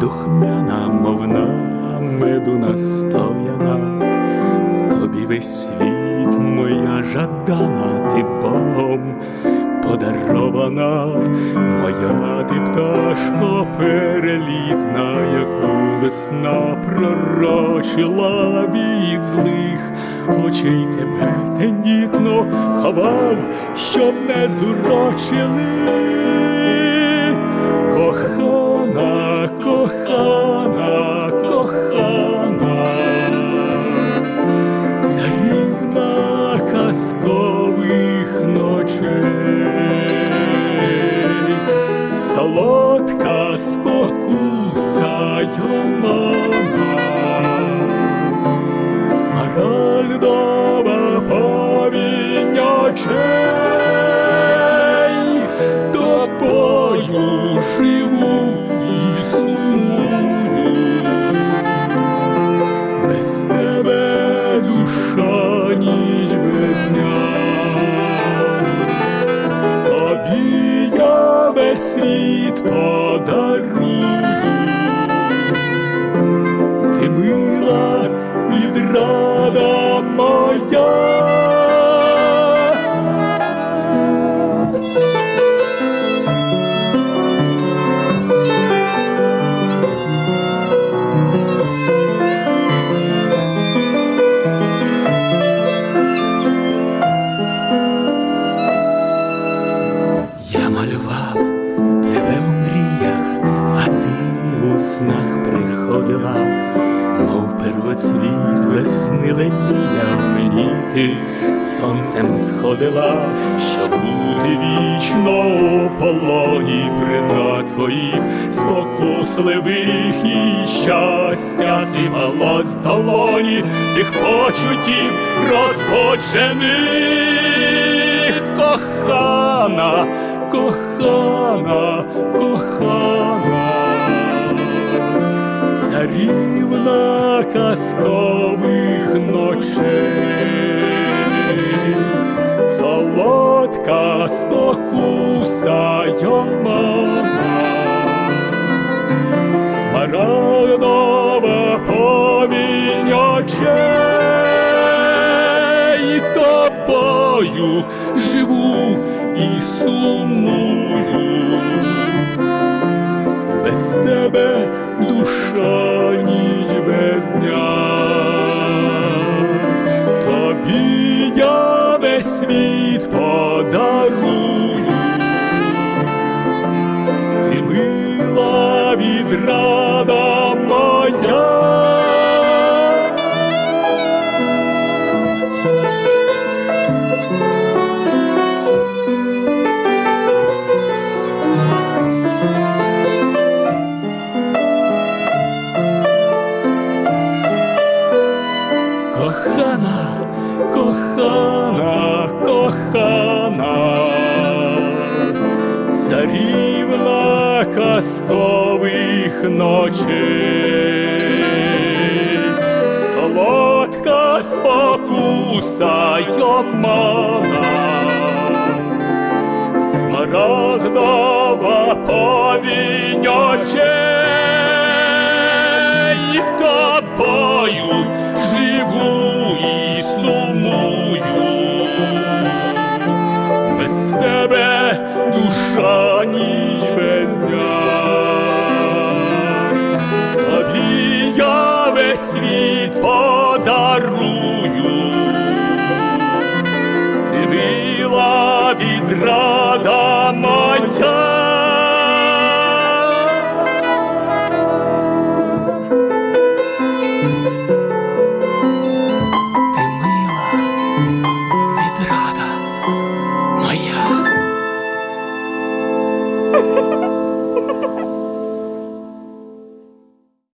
духмяна, мовна меду настояна, в тобі весь світ, моя жадана, ти Богом подарована, моя ти пташко перелітна, яку весна пророчила від злих очей тебе. Тендітно ховав, щоб не зурочили. Йомана, смарагдова повінь очей, тобою живу і сумую, без тебе душа ніч без дня, тобі я весь світ подарую. Мила відрада моя. Малював тебе у мріях, а ти у снах приходила, первоцвіт весни ленія в мені сонцем сходила, щоб бути вічно у полоні при твоїх спокусливих і щастя зівалось в долоні тих почуттів розбочених кохана, кохана, кохана, царівна казкових ночей, солодка спокуса йомана, смарагдова повінь очей, тобою живу і сумую, без тебе душа дня, тобі я весь світ подарую. Ти мила відрада моя. Кохана, кохана, кохана, царівна казкових ночей, солодка спокуса й обмана, смарагдова повінь ніч без дня, тобі я весь світ подарую, ти мила відра.